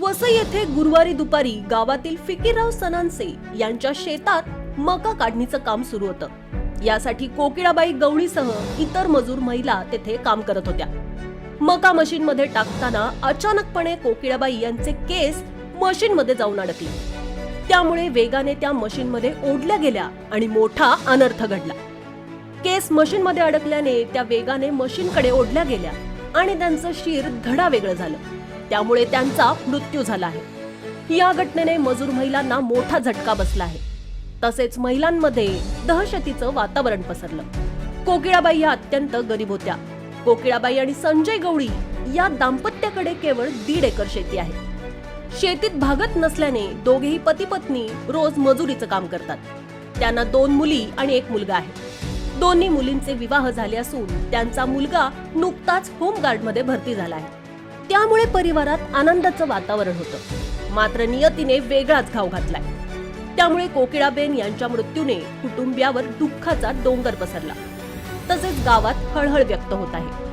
वसई येथे गुरुवारी दुपारी गावातील फिकीरराव सनांसे यांच्या शेतात मका काढणीचं काम सुरू होतं. यासाठी कोकिळाबाई गवळीसह इतर मजूर महिला तेथे काम करत होत्या. मका मशीन मध्ये टाकताना अचानकपणे कोकिळाबाई यांचे केस मशीन मध्ये जाऊन अडकले. त्यामुळे वेगाने त्या मशीन मध्ये ओढल्या गेल्या आणि मोठा अनर्थ घडला. केस मशीन मध्ये अडकल्याने त्या वेगाने मशीनकडे ओढल्या गेल्या आणि त्यांचं शिर धडा वेगळं झालं. त्यामुळे त्यांचा मृत्यू झाला आहे. या घटनेने मजूर महिलांना मोठा झटका बसला आहे. तसेच महिलांमध्ये दहशतीचं वातावरण पसरलं. कोकिळाबाई या अत्यंत गरीब होत्या. कोकिळाबाई आणि संजय गवळी या दाम्पत्याकडे केवळ दीड एकर शेती आहे. शेतीत भागत नसल्याने दोघेही पती पत्नी रोज मजुरीचं काम करतात. त्यांना दोन मुली आणि एक मुलगा आहे. दोन्ही मुलींचे विवाह झाले असून त्यांचा मुलगा नुकताच होमगार्डमध्ये भरती झाला आहे. त्यामुळे परिवारात आनंदाचं वातावरण होतं. मात्र नियतीने वेगळाच घाव घातलाय. त्यामुळे कोकिळाबेन यांच्या मृत्यूने कुटुंबियावर दुःखाचा डोंगर पसरला. तसेच गावात हळहळ व्यक्त होत आहे.